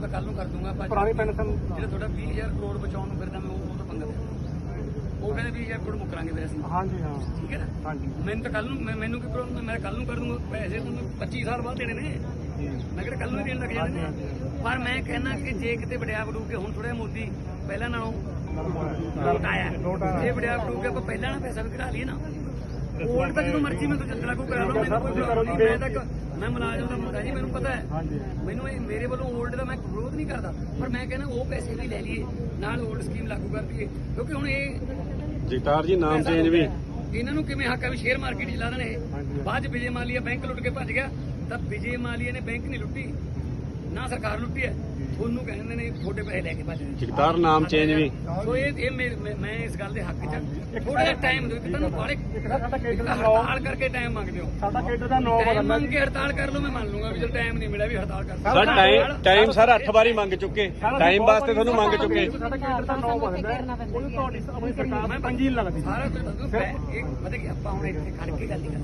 ਤਾਂ ਕੱਲ ਨੂੰ ਕਰ ਦੂੰਗਾ ਆਪਾਂ ਪੁਰਾਣੀ ਪੈਨਸ਼ਨ ਜਿਹੜਾ ਤੁਹਾਡਾ 20000 ਕਰੋੜ ਬਚਾਉਣ ਨੂੰ ਫਿਰਦਾ ਮੈਂ ਉਹ ਉਹ ਤਾਂ ਪੰਗਾ ਪਿਆ ਉਹ ਕਹਿੰਦੇ 20000 ਕਰੋੜ ਮੁਕਰਾਂਗੇ ਫਿਰ ਅਸੀਂ। ਹਾਂਜੀ ਹਾਂ। ਠੀਕ ਹੈ ਨਾ? ਹਾਂਜੀ। ਮੈਨੂੰ ਤਾਂ ਕੱਲ ਨੂੰ ਮੈਂ- ਮੈਨੂੰ ਕੀ ਪ੍ਰੋਬਲਮ ਮੈਂ ਕੱਲ ਨੂੰ ਕਰ ਦੂੰਗਾ ਪੈਸੇ ਤੁਹਾਨੂੰ 25 ਸਾਲ ਬਾਅਦ ਦੇਣੇ ਨੇ। ਮੈਂ ਕਿਹੜਾ ਕੱਲ ਨੂੰ ਦੇਣ ਲੱਗ ਜਾਣੇ ਨੇ ਪਰ ਮੈਂ ਕਹਿੰਦਾ ਕਿ ਜੇ ਕਿਤੇ ਵੜਿਆ ਵੜੂ ਕੇ ਹੁਣ ਥੋੜਾ ਮੋਦੀ ਪਹਿਲਾਂ ਨਾਲੋਂ ਆਇਆ। ਜੇ ਵੜਿਆ ਵੜੂ ਕੇ ਆਪਾਂ ਪਹਿਲਾਂ ਨਾਲ ਪੈਸਾ ਵੀ ਕਢਾ ਲਈਏ ਨਾ ਵੋਟ ਤਾਂ ਜਦੋਂ ਮਰਜ਼ੀ ਮੈਨੂੰ ਚੱਲਣਾ ਕੋਈ ਕਰਾ ਲਓ ਮੈਨੂੰ ਕੋਈ ਪ੍ਰੋਬਲਮ ਨਹੀਂ ਮੈਂ ਤਾਂ ਮੈਂ ਮੁਲਾਜ਼ਮ ਦਾ ਮੁੰਡਾ ਜੀ ਮੈਨੂੰ ਪਤਾ ਹੈ। ਮੈਨੂੰ ਇਹ ਮੇਰੇ ਵੱਲੋਂ 올ਡ ਦਾ ਮੈਂ ਵਿਰੋਧ ਨਹੀਂ ਕਰਦਾ ਪਰ ਮੈਂ ਕਹਿੰਦਾ ਉਹ ਪੈਸੇ ਵੀ ਲੈ ਲਈਏ ਨਾਲ 올ਡ ਸਕੀਮ ਲਾਗੂ ਕਰ ਦਈਏ ਕਿਉਂਕਿ ਹੁਣ ਇਹ ਜਗਤਾਰ ਜੀ ਨਾਮ ਚੇਂਜ ਵੀ। ਇਹਨਾਂ ਨੂੰ ਕਿਵੇਂ ਹੱਕ ਹੈ ਵੀ ਸ਼ੇਅਰ ਮਾਰਕੀਟ 'ਚ ਲਾ ਦੇਣ ਬਾਅਦ 'ਚ ਵਿਜੇ ਮਾਲੀਆ ਬੈਂਕ ਲੁੱਟ ਕੇ ਭੱਜ ਗਿਆ ਤਾਂ ਵਿਜੇ ਮਾਲੀਆ ਨੇ ਬੈਂਕ ਨਹੀਂ ਲੁੱਟੀ। ਨਾ ਸਰਕਾਰ ਲੁੱਟੀ ਹੈ। ਤੁਹਾਨੂੰ ਕਹਿੰਦੇ ਨੇ ਤੁਹਾਡੇ ਪੈਸੇ ਲੈ ਕੇ ਭੱਜ ਗਏ ਜਗਤਾਰ ਨਾਮ ਚੇਂਜ ਵੀ। ਸੋ ਇਹ ਇਹ ਮੇ- ਇਸ ਗੱਲ ਦੇ ਹੱਕ 'ਚ ਥੋੜਾ ਜਿਹਾ ਟਾਈਮ ਦਿਓ ਕਿ ਤੁਹਾਨੂੰ ਤਾਂ ਸਾਡਾ ਕੇਡਰ ਦਾ ਹੜਤਾਲ ਕਰਕੇ ਟਾਈਮ ਮੰਗਦੇ ਹੋ। ਸਾਡਾ ਕੇਡਰ ਦਾ 9 ਟਾਈਮ ਮੰਗ ਕੇ ਹੜਤਾਲ ਕਰ ਲਓ ਮੈਂ ਮੰਨ ਲੂੰਗਾ ਵੀ ਜੇ ਟਾਈਮ ਨਹੀਂ ਮਿਲਿਆ ਵੀ ਹੜਤਾਲ ਕਰ ਸਰ ਟਾਈਮ ਟਾਈਮ ਸਰ 8 ਵਾਰੀ ਮੰਗ ਚੁੱਕੇ। ਟਾਈਮ ਵਾਸਤੇ ਤੁਹਾਨੂੰ ਮੰਗ ਚੁੱਕੇ। ਸਾਡਾ ਕੇਡਰ ਦਾ 9 ਬੰਦਾ ਉਹ ਤੁਹਾਡੀ ਆਪਣੀ ਸਰਕਾਰ ਮੈਂ ਪੰਜੀ ਲੱਗਦੀ। ਸਾਰਾ ਕੁਝ ਦੱਸੋ ਇਹ ਪਤਾ ਕੀ ਆਪਾਂ ਹੁਣ ਇੱਥੇ ਖੜ ਕੇ ਗੱਲ ਨਹੀਂ ਕਰਨੀ।